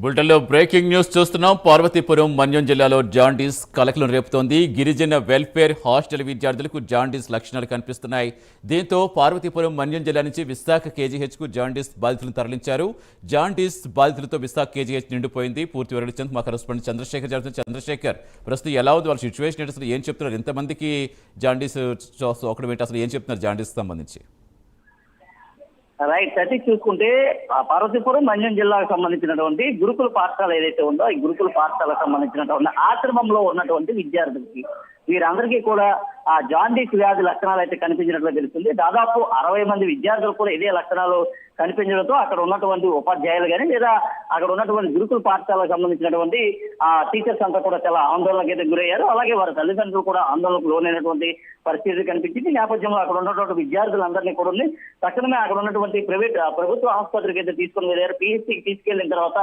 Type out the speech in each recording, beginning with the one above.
బులెటిన్లో breaking news చూస్తున్నాం. పార్వతీపురం మన్యం జిల్లాలో జాండీస్ కలకలం రేపుతోంది. గిరిజన వెల్ఫేర్ హాస్టల్ విద్యార్థులకు జాండీస్ లక్షణాలు కనిపిస్తున్నాయి. దీంతో పార్వతీపురం మన్యం జిల్లా నుంచి విశాఖ కేజీహెచ్కు జాండీస్ బాధితులను తరలించారు. జాండీస్ బాధితులతో విశాఖ కేజీహెచ్ నిండిపోయింది. పూర్తి వివరించేందుకు మా కరెస్పాండెంట్ చంద్రశేఖర్ జరుగుతుంది చంద్రశేఖర్ ప్రస్తుతం ఎలా ఉంది? వాళ్ళ సిచ్యువేషన్ ఏంటి? అసలు ఏం చెప్తున్నారు? ఎంతమందికి జాండీస్ ఒకటి ఏంటి? అసలు ఏం చెప్తున్నారు? జాండీస్ సంబంధించి. రైట్ అయితే చూసుకుంటే ఆ పార్వతీపురం మంజం జిల్లాకు సంబంధించినటువంటి గురుకుల పాఠశాల ఏదైతే ఉందో ఈ గురుకుల పాఠశాలకు సంబంధించినటువంటి ఆశ్రమంలో ఉన్నటువంటి విద్యార్థులకి వీరందరికీ కూడా ఆ జాండీస్ వ్యాధి లక్షణాలు అయితే కనిపించినట్లు తెలుస్తుంది. దాదాపు అరవై మంది విద్యార్థులు కూడా ఇదే లక్షణాలు కనిపించడంతో అక్కడ ఉన్నటువంటి ఉపాధ్యాయులు కానీ లేదా అక్కడ ఉన్నటువంటి గురుకుల పాఠశాలకు సంబంధించినటువంటి ఆ టీచర్స్ అంతా కూడా చాలా ఆందోళనకు అయితే గురయ్యారు. అలాగే వారి తల్లిదండ్రులు కూడా ఆందోళనకు లోనైనటువంటి పరిస్థితి కనిపించింది. నేపథ్యంలో అక్కడ ఉన్నటువంటి విద్యార్థులందరినీ కూడా ఉంది తక్షణమే అక్కడ ఉన్నటువంటి ప్రైవేట్ ప్రభుత్వ ఆసుపత్రికి అయితే తీసుకుని వెళ్ళారు. పిహెచ్సికి తీసుకెళ్ళిన తర్వాత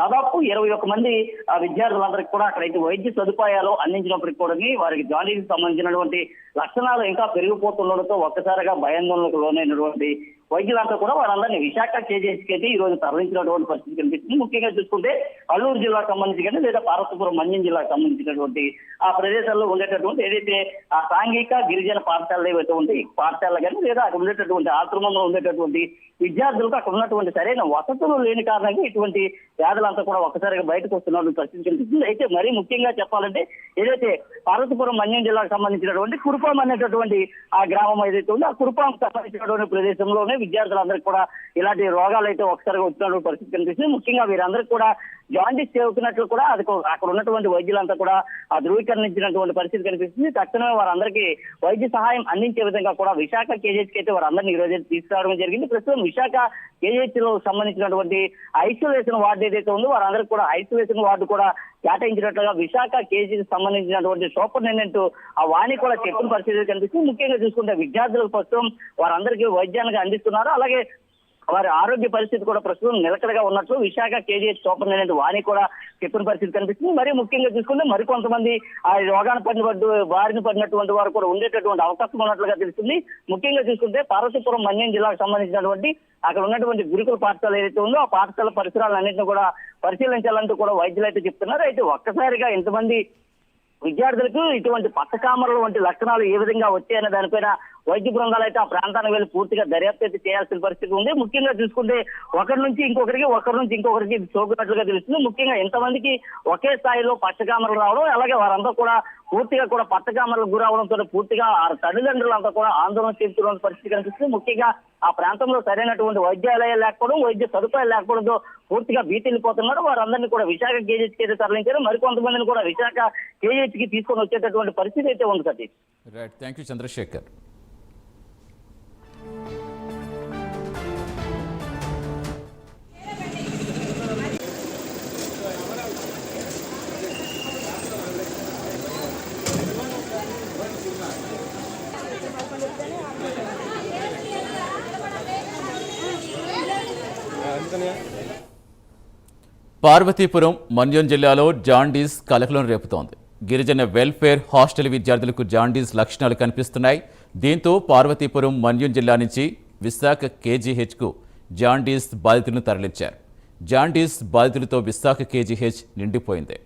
దాదాపు ఇరవై ఒక్క మంది ఆ విద్యార్థులందరికీ కూడా అక్కడైతే వైద్య సదుపాయాలు అందించినప్పటికీ కూడా వారికి జాలీకి సంబంధించినటువంటి లక్షణాలు ఇంకా పెరిగిపోతుండడంతో ఒక్కసారిగా భయాందోళనకు లోనైనటువంటి వైద్యులంతా కూడా వాళ్ళందరినీ విశాఖ కేజీహెచ్కి అయితే ఈ రోజు తరలించినటువంటి పరిస్థితి కనిపిస్తుంది. ముఖ్యంగా చూసుకుంటే అల్లూరు జిల్లాకు సంబంధించి కానీ లేదా పార్వతీపురం మన్యం జిల్లాకు సంబంధించినటువంటి ఆ ప్రదేశాల్లో ఉండేటటువంటి ఏదైతే ఆ సాంఘిక గిరిజన పాఠశాలలు ఏవైతే ఉంటాయి పాఠశాలలు కానీ లేదా అక్కడ ఉండేటటువంటి ఆశ్రమంలో ఉండేటటువంటి విద్యార్థులకు అక్కడ ఉన్నటువంటి సరైన వసతులు లేని కారణంగా ఇటువంటి వ్యాధులంతా కూడా ఒక్కసారిగా బయటకు వస్తున్నటువంటి పరిస్థితి కనిపిస్తుంది. అయితే మరీ ముఖ్యంగా చెప్పాలంటే ఏదైతే పార్వతీపురం మన్యం జిల్లాకు సంబంధించినటువంటి కురుపాం అనేటటువంటి ఆ గ్రామం ఏదైతే ఉందో ఆ కురుపాం సంబంధించినటువంటి ప్రదేశంలోనే విద్యార్థులందరికీ కూడా ఇలాంటి రోగాలు అయితే ఒకసారిగా వచ్చినటువంటి పరిస్థితి కనిపిస్తుంది. ముఖ్యంగా వీరందరికీ కూడా జాండీస్ చేరుకున్నట్లు కూడా అది అక్కడ ఉన్నటువంటి వైద్యులంతా కూడా ఆ ధృవీకరించినటువంటి పరిస్థితి కనిపిస్తుంది. తక్షణమే వారందరికీ వైద్య సహాయం అందించే విధంగా కూడా విశాఖ కేజీహెచ్ అయితే వారందరినీ ఈ రోజు తీసుకురావడం జరిగింది. ప్రస్తుతం విశాఖ కేజీహెచ్లో సంబంధించినటువంటి ఐసోలేషన్ వార్డు ఏదైతే ఉందో వారందరికీ కూడా ఐసోలేషన్ వార్డు కూడా కేటాయించినట్లుగా విశాఖ కేజీకి సంబంధించినటువంటి సూపరింటెండెంట్ ఆ వాణి కూడా చెప్పిన పరిస్థితి కనిపిస్తుంది. ముఖ్యంగా చూసుకుంటే విద్యార్థులకు ప్రస్తుతం వారందరికీ వైద్యానికి చేస్తున్నారు. అలాగే వారి ఆరోగ్య పరిస్థితి కూడా ప్రస్తుతం నిలకడగా ఉన్నట్లు విశాఖ కేజీహెచ్ అనేది వాణి కూడా చెప్పిన పరిస్థితి కనిపిస్తుంది. మరి ముఖ్యంగా చూసుకుంటే మరికొంతమంది ఆ రోగాన పడిన పడ్డు బారిన పడినటువంటి వారు కూడా ఉండేటటువంటి అవకాశం ఉన్నట్లుగా తెలుస్తుంది. ముఖ్యంగా చూసుకుంటే పార్వతీపురం మన్యం జిల్లాకు సంబంధించినటువంటి అక్కడ ఉన్నటువంటి గురుకుల పాఠశాల ఏదైతే ఉందో ఆ పాఠశాల పరిసరాలన్నింటినీ కూడా పరిశీలించాలంటూ కూడా వైద్యులు అయితే చెప్తున్నారు. అయితే ఒక్కసారిగా ఇంతమంది విద్యార్థులకు ఇటువంటి పట్టకామరలు వంటి లక్షణాలు ఏ విధంగా వచ్చాయనే దానిపైన వైద్య బృందాలు అయితే ఆ ప్రాంతానికి వెళ్ళి పూర్తిగా దర్యాప్తు అయితే చేయాల్సిన పరిస్థితి ఉంది. ముఖ్యంగా చూసుకుంటే ఒకరి నుంచి ఇంకొకరికి ఒకరి నుంచి ఇంకొకరికి ఇది సోకినట్లుగా తెలుస్తుంది. ముఖ్యంగా ఎంతమందికి ఒకే స్థాయిలో పచ్చకామరలు రావడం అలాగే వారంతా కూడా పూర్తిగా కూడా పట్టకామరలకు గురవడంతో పూర్తిగా ఆ తల్లిదండ్రులంతా కూడా ఆందోళన చెందుతున్న పరిస్థితి కనిపిస్తుంది. ముఖ్యంగా ఆ ప్రాంతంలో సరైనటువంటి వైద్యాలయాలు లేకపోవడం వైద్య సదుపాయాలు లేకపోవడంతో పూర్తిగా భీతిల్లిపోతున్నారు. వారందరినీ కూడా విశాఖ కేజీహెచ్కి అయితే తరలించారు. మరికొంతమందిని కూడా విశాఖ కేజీహెచ్కి తీసుకొని వచ్చేటటువంటి పరిస్థితి అయితే ఉంది Satish. Right thank you Chandrasekhar Parvathipuram Manyam జిల్లాలో జాండీస్ కలకలం రేపుతోంది. గిరిజన వెల్ఫేర్ హాస్టల్ విద్యార్థులకు జాండీస్ లక్షణాలు కనిపిస్తున్నాయి. దీంతో పార్వతీపురం మన్యం జిల్లా నుంచి విశాఖ కేజీహెచ్కు జాండీస్ బాధితులను తరలించారు. జాండీస్ బాధితులతో విశాఖ కేజీహెచ్ నిండిపోయింది.